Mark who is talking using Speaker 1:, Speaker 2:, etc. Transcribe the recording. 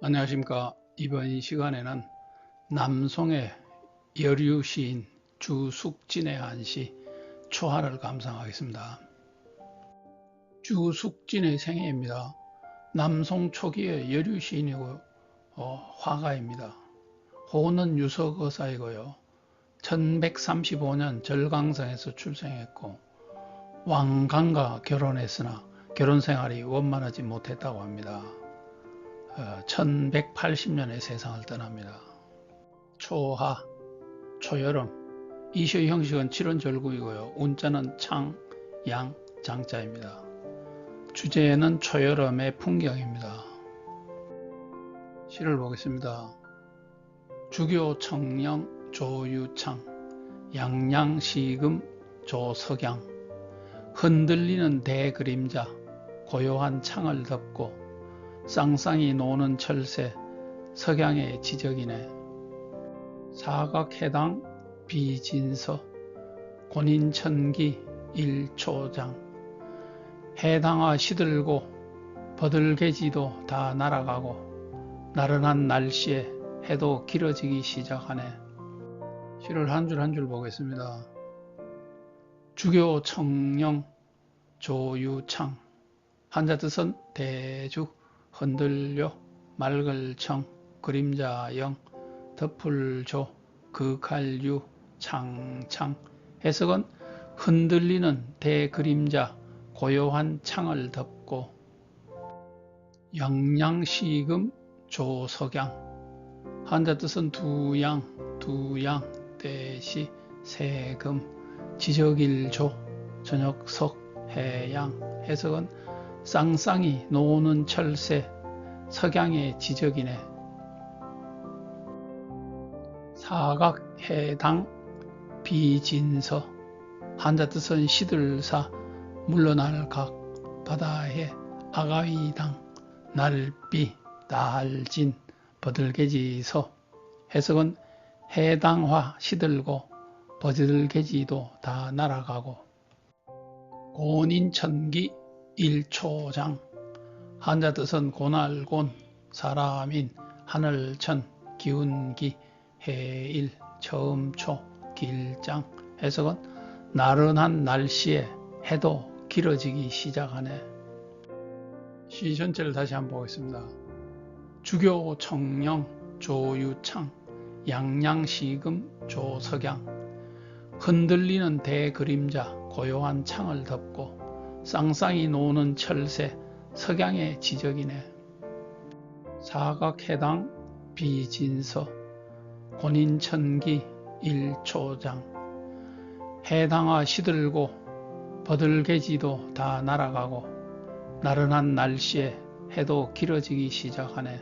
Speaker 1: 안녕하십니까. 이번 시간에는 남송의 여류 시인 주숙진의 한시 초하를 감상하겠습니다. 주숙진의 생애입니다. 남송 초기의 여류 시인이고 어, 화가입니다. 호는 유석어사이고요. 1135년 절강성에서 출생했고 왕강과 결혼했으나 결혼 생활이 원만하지 못했다고 합니다. 1180년에 세상을 떠납니다. 초하, 초여름, 이시 형식은 7원 절구이고요. 운자는 창, 양, 장자입니다. 주제는 초여름의 풍경입니다. 시를 보겠습니다. 주교 청령 조유창, 양양시금 조석양, 흔들리는 대그림자, 고요한 창을 덮고 쌍쌍이 노는 철새 석양의 지적이네. 사각해당 비진서 곤인천기 일초장. 해당화 시들고 버들개지도 다 날아가고 나른한 날씨에 해도 길어지기 시작하네. 시를 한 줄 한 줄 보겠습니다. 주교 청령 조유창. 한자 뜻은 대주 흔들려. 맑을청 그림자영 덮을조 극할유 창창. 해석은 흔들리는 대그림자 고요한 창을 덮고. 영양시금 조석양. 한자 뜻은 두양 두양 대시 세금. 지적일조 저녁석 해양. 해석은 쌍쌍이 노는 철새 석양의 지적이네. 사각해당 비진서 한자 뜻은 시들사 물러날 각 바다해 아가위당 날비 날진 버들개지서. 해석은 해당화 시들고 버들개지도 다 날아가고 고인천기 일초장. 한자 뜻은 고날곤 사람인 하늘천 기운기 해일 처음초 길장. 해석은 나른한 날씨에 해도 길어지기 시작하네. 시 전체를 다시 한번 보겠습니다. 주교 청령 조유창 양양시금 조석양. 흔들리는 대그림자 고요한 창을 덮고 쌍쌍이 노는 철새 석양의 지적이네. 사각해당 비진서 곤인천기 일초장. 해당화 시들고 버들개지도 다 날아가고 나른한 날씨에 해도 길어지기 시작하네